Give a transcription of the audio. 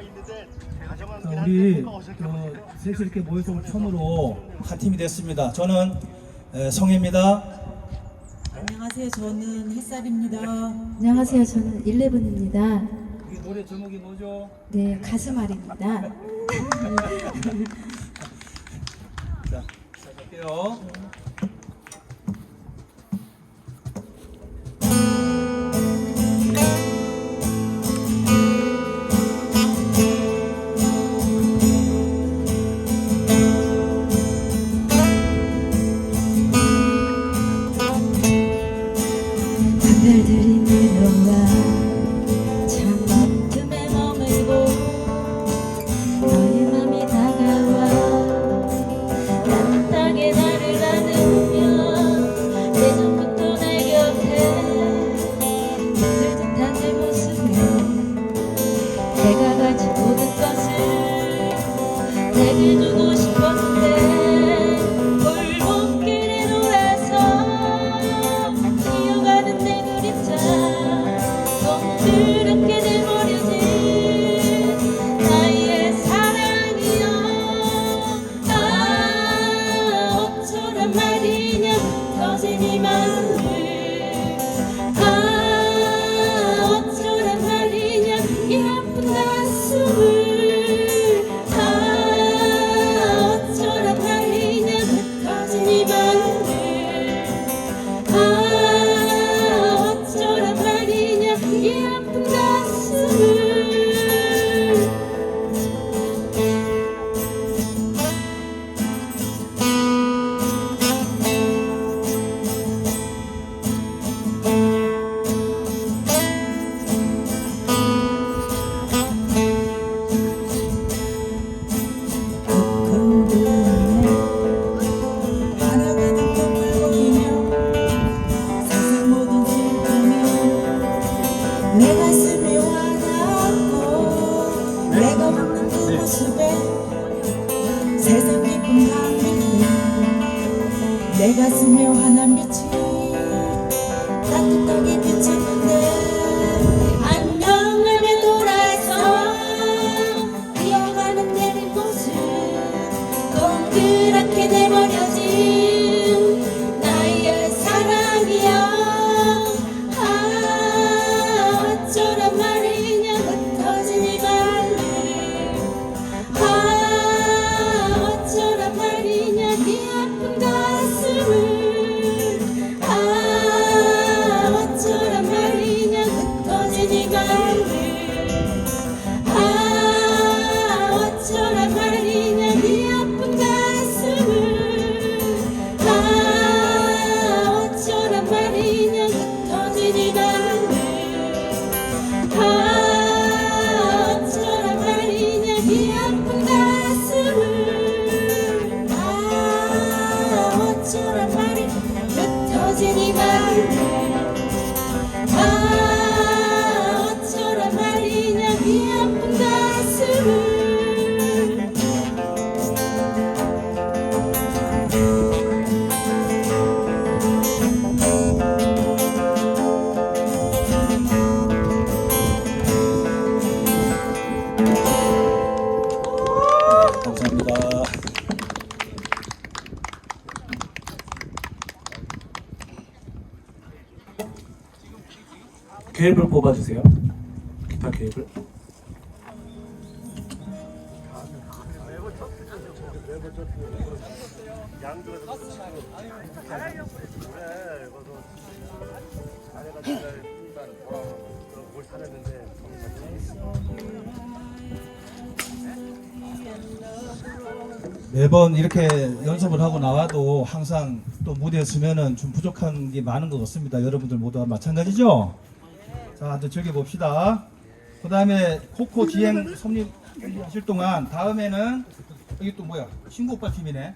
자, 우리 어, 셋이 이렇게 모여서 오늘 처음으로 한 팀이 됐습니다. 저는 에, 성혜입니다. 안녕하세요. 저는 햇살입니다. 안녕하세요. 저는 11입니다. 이 노래 제목이 뭐죠? 네, 가슴앓이입니다. 자, 시작할게요. 것을 내게 주고 싶었 세상 기쁨 감리니 내 가슴에 환한 빛이 따뜻하게 비쳤는 감사합니다. 케이블 뽑아주세요. 기타 케이블. 매번 이렇게 연습을 하고 나와도 항상 또 무대에 서면은 좀 부족한 게 많은 것 같습니다. 여러분들 모두 마찬가지죠? 자, 한번 즐겨봅시다. 그 다음에 코코 지행 섭립 하실 동안 다음에는 여기 또 뭐야? 친구 오빠 팀이네.